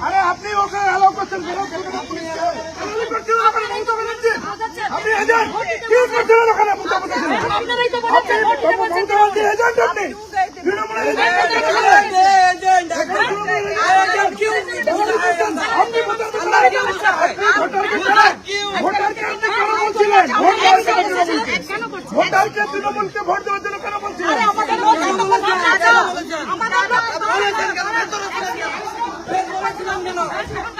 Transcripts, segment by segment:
আরে আপনি ওকে অ্যালাউ করছেন কেন? আপনি এজেন্ট কি করছেন ওখানে? মমতা আপনারাই তো ভোট বলছেন? মমতা এজেন্ট। আপনি ভোটারকে আপনি কেন বলছিলেন ভোটারকে আপনি কেন বলছিলেন কেন করছেন ভোটারকে তৃণমূলকে ভোট দেওয়ার জন্য কেন বলছিলেন আমাদের লোক যত বলছে আছে আমাদের লোক এতক্ষণ ধরে যখন কিডন্যাপ করে নিয়ে চলে গেছে কিডন্যাপ করে রাখা হচ্ছে দু ঘণ্টা ধরে আপনি বলেছিলেন না তখন? আর আর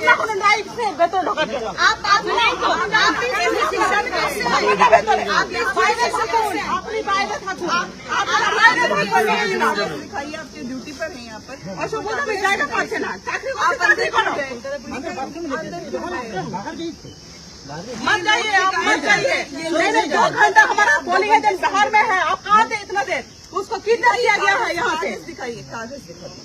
সামাজিক অধিকার কেন মনে করেন? আপনার কোনো রাইট নেই ভেতরে ঢোকার জন্য। আপ- আপনি আপনি আপনার ভেতরে, আপনি বাইরে থাকুন, আপনি বাইরে থাকুন। আপনারা বাইরে থাকুন। অসুখ বোধ হয় জায়গা পাচ্ছে না। চাকরি করতে চাকরি করো। मत जाइए आप मत जाइए नहीं नहीं दो घंटा हमारा पोलिंग एजेंट बाहर में है आप कहाँ थे इतना देर उसको किडनैप किया गया है यहाँ पे दिखाइए कागज दिखाइए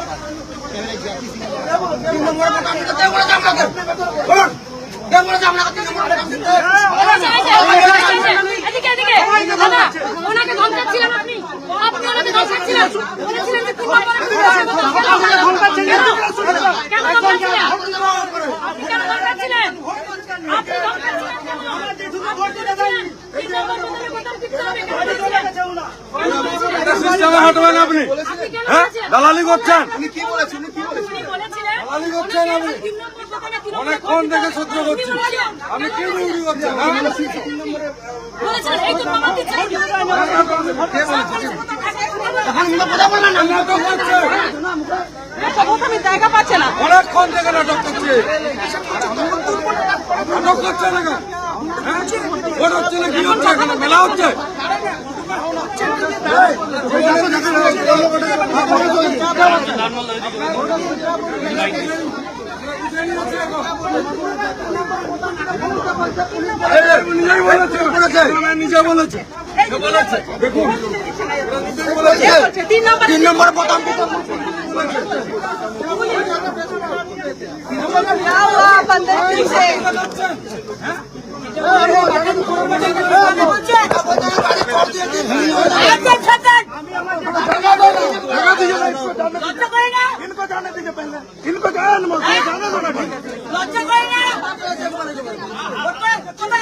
ওনাকে ধমকাচ্ছিলেন আপনি আপনি ওনাকে ধমকাচ্ছিলেন বলেছিলেন যে তিন নম্বরে কেন ধমকাচ্ছিলেন আপনি কেন ধমকাচ্ছিলেন আপনি ধমকাচ্ছিলেন কেন? আপনি ধমকাচ্ছিলেন? তিন নম্বর বোতামে বোতাম টিপতে হবে, কেন বলেছিলেন? এটা সিস্টেমে হাঁটবেন আপনি হ্যাঁ? দালালি করছেন দালালি করছেন আপনি। অনেকক্ষণ থেকে সহ্য করছি আপনি কি ডিউটি করছেন হ্যাঁ? জায়গা পাচ্ছে না অনেকক্ষণ থেকে নাটক করছে নাটক করছে না হ্যাঁ? ভোট হচ্ছে না কি হচ্ছে এখানে মেলা হচ্ছে নিজে বলেছে দেখুন তিন নম্বর বোতাম টিপে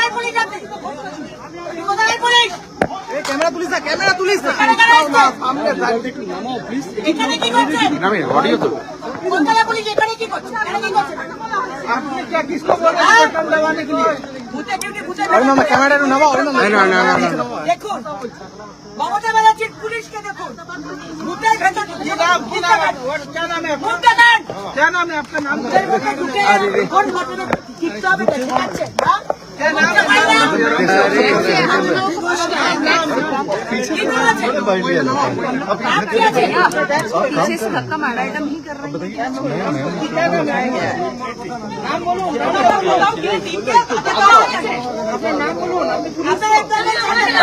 কোথায় পুলিশ আছে কোথায় পুলিশ कैमरा पुलिस है कैमरा पुलिस है এখানে কেন এসছে? এখানে কি করছে নামে অডিও তো কলকাতা পুলিশ এখানে কি করছে এখানে কি করছে आपने क्या किसको बोला बटन दबाने के लिए ভূতে ডিউটি ভূতে अरे मामा कैमरा नु नवा अरे मामा না না না না দেখুন মমতা ব্যানার্জির পুলিশকে দেখুন ভূতের ভেতর क्या नाम क्या नाम है ভূতটা দেন क्या नाम है आपका नाम ভূতের ভেতর ঢুকে কোন ঘটনা টিকতে হবে তো ঠিক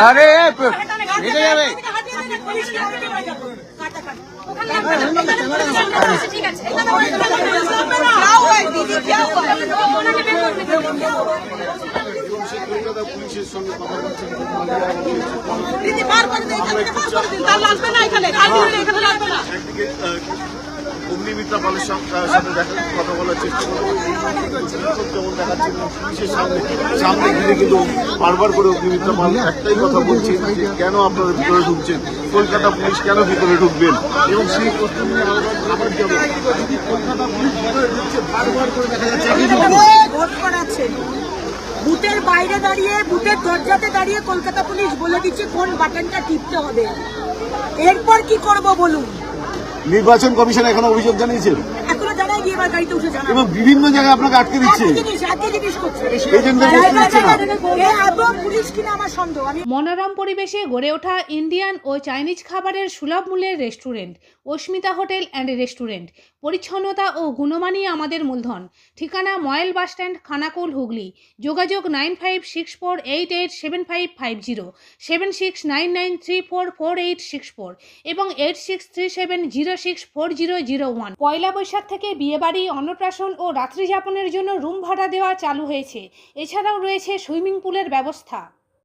अरे है अरे ठीक है। অগ্নিমিত্রা পালের সাথে দেখা কথা বলার চেষ্টা করব সামনে কিন্তু বারবার করে অগ্নিমিত্রা পাল একটাই কথা বলছি যে কেন আপনারা ভিতরে ঢুকছেন? কলকাতা পুলিশ কেন ভিতরে ঢুকবেন? এবং সেই প্রশ্ন নিয়ে কলকাতা পুলিশ ঢুকছে বারবার করে দেখা যাচ্ছে। বুথের বাইরে দাঁড়িয়ে বুথের দরজাতে দাঁড়িয়ে কলকাতা পুলিশ বলে দিচ্ছে কোন বাটনটা টিপতে হবে। এরপর কি করব বলুন? নির্বাচন কমিশন এখনও অভিযোগ জানিয়েছেন এখনও জানাই গিয়ে এবার গাড়িতে উঠে জানাব। এবং বিভিন্ন জায়গায় আপনাকে আটকে দিচ্ছে। একই জিনিস একই জিনিস করছে। এজেন্টদের করতে দিচ্ছে না। এ আদৌ পুলিশ কিনা আমার সন্দেহ। আমি মনোরম পরিবেশে গড়ে ওঠা ইন্ডিয়ান ও চাইনিজ খাবারের সুলভ মূল্যের restaurant. Asmita hotel and restaurant. পরিচ্ছন্নতা ও গুণমানই আমাদের মূলধন। ঠিকানা ময়েল বাসস্ট্যান্ড খানাকুল, হুগলি। যোগাযোগ nine five six four eight eight seven five five zero, seven six nine nine three four four eight six four এবং eight six three seven zero six four zero zero one. Poila Baishakh থেকে বিয়েবাড়ি, অন্নপ্রাশন ও রাত্রিযাপনের জন্য room ভাড়া দেওয়া চালু হয়েছে। এছাড়াও রয়েছে সুইমিং পুলের ব্যবস্থা।